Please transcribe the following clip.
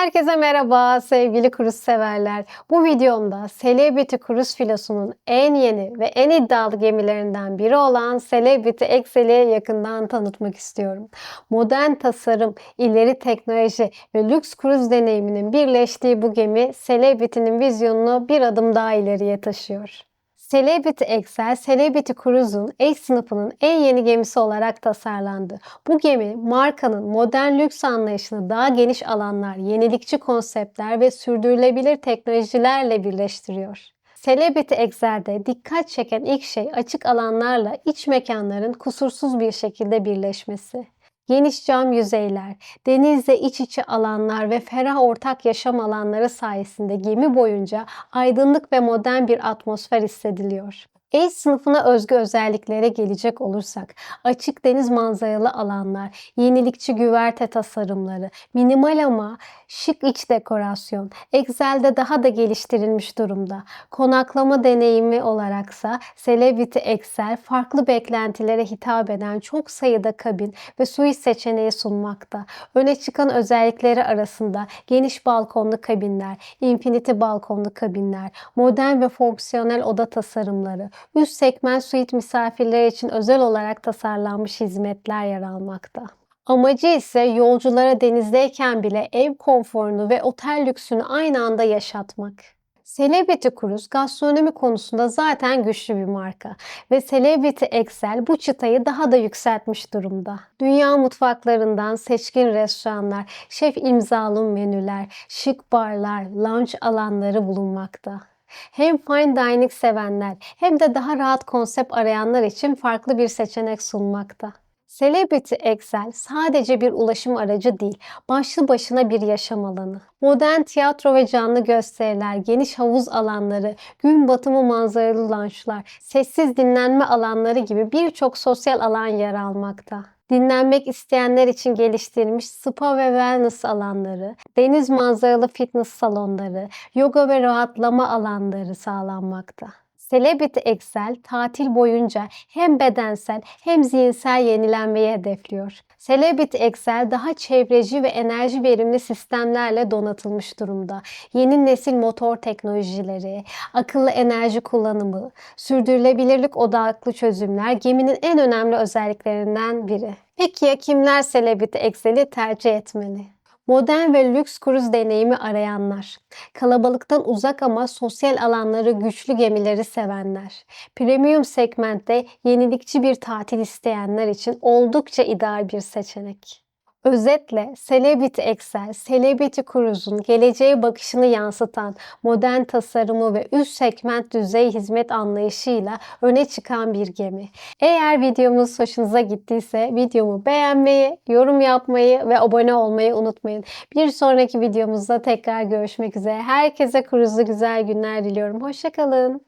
Herkese merhaba sevgili kruz severler. Bu videomda Celebrity Cruise filosunun en yeni ve en iddialı gemilerinden biri olan Celebrity Excel'i yakından tanıtmak istiyorum. Modern tasarım, ileri teknoloji ve lüks kruz deneyiminin birleştiği bu gemi Celebrity'nin vizyonunu bir adım daha ileriye taşıyor. Celebrity Excel, Celebrity Cruise'un H sınıfının en yeni gemisi olarak tasarlandı. Bu gemi markanın modern lüks anlayışını daha geniş alanlar, yenilikçi konseptler ve sürdürülebilir teknolojilerle birleştiriyor. Celebrity Excel'de dikkat çeken ilk şey açık alanlarla iç mekanların kusursuz bir şekilde birleşmesi. Geniş cam yüzeyler, denizle iç içe alanlar ve ferah ortak yaşam alanları sayesinde gemi boyunca aydınlık ve modern bir atmosfer hissediliyor. E sınıfına özgü özelliklere gelecek olursak, açık deniz manzaralı alanlar, yenilikçi güverte tasarımları, minimal ama şık iç dekorasyon, Excel'de daha da geliştirilmiş durumda. Konaklama deneyimi olaraksa Celebrity Excel farklı beklentilere hitap eden çok sayıda kabin ve suite seçeneği sunmakta. Öne çıkan özellikleri arasında geniş balkonlu kabinler, infinity balkonlu kabinler, modern ve fonksiyonel oda tasarımları, üst segment suite misafirleri için özel olarak tasarlanmış hizmetler yer almakta. Amacı ise yolculara denizdeyken bile ev konforunu ve otel lüksünü aynı anda yaşatmak. Celebrity Cruise gastronomi konusunda zaten güçlü bir marka ve Celebrity Excel bu çıtayı daha da yükseltmiş durumda. Dünya mutfaklarından seçkin restoranlar, şef imzalı menüler, şık barlar, lounge alanları bulunmakta. Hem fine dining sevenler hem de daha rahat konsept arayanlar için farklı bir seçenek sunmakta. Celebrity Excel sadece bir ulaşım aracı değil, başlı başına bir yaşam alanı. Modern tiyatro ve canlı gösteriler, geniş havuz alanları, gün batımı manzaralı lunchlar, sessiz dinlenme alanları gibi birçok sosyal alan yer almakta dinlenmek isteyenler için geliştirilmiş spa ve wellness alanları, deniz manzaralı fitness salonları, yoga ve rahatlama alanları sağlanmakta. Celebrity Excel tatil boyunca hem bedensel hem zihinsel yenilenmeyi hedefliyor. Celebrity Excel daha çevreci ve enerji verimli sistemlerle donatılmış durumda. Yeni nesil motor teknolojileri, akıllı enerji kullanımı, sürdürülebilirlik odaklı çözümler geminin en önemli özelliklerinden biri. Peki ya kimler Celebrity Excel'i tercih etmeli? Modern ve lüks kruz deneyimi arayanlar, kalabalıktan uzak ama sosyal alanları güçlü gemileri sevenler, premium segmentte yenilikçi bir tatil isteyenler için oldukça ideal bir seçenek. Özetle Celebrity Excel, Celebrity Cruise'un geleceğe bakışını yansıtan modern tasarımı ve üst segment düzey hizmet anlayışıyla öne çıkan bir gemi. Eğer videomuz hoşunuza gittiyse videomu beğenmeyi, yorum yapmayı ve abone olmayı unutmayın. Bir sonraki videomuzda tekrar görüşmek üzere. Herkese kruzlu güzel günler diliyorum. Hoşçakalın.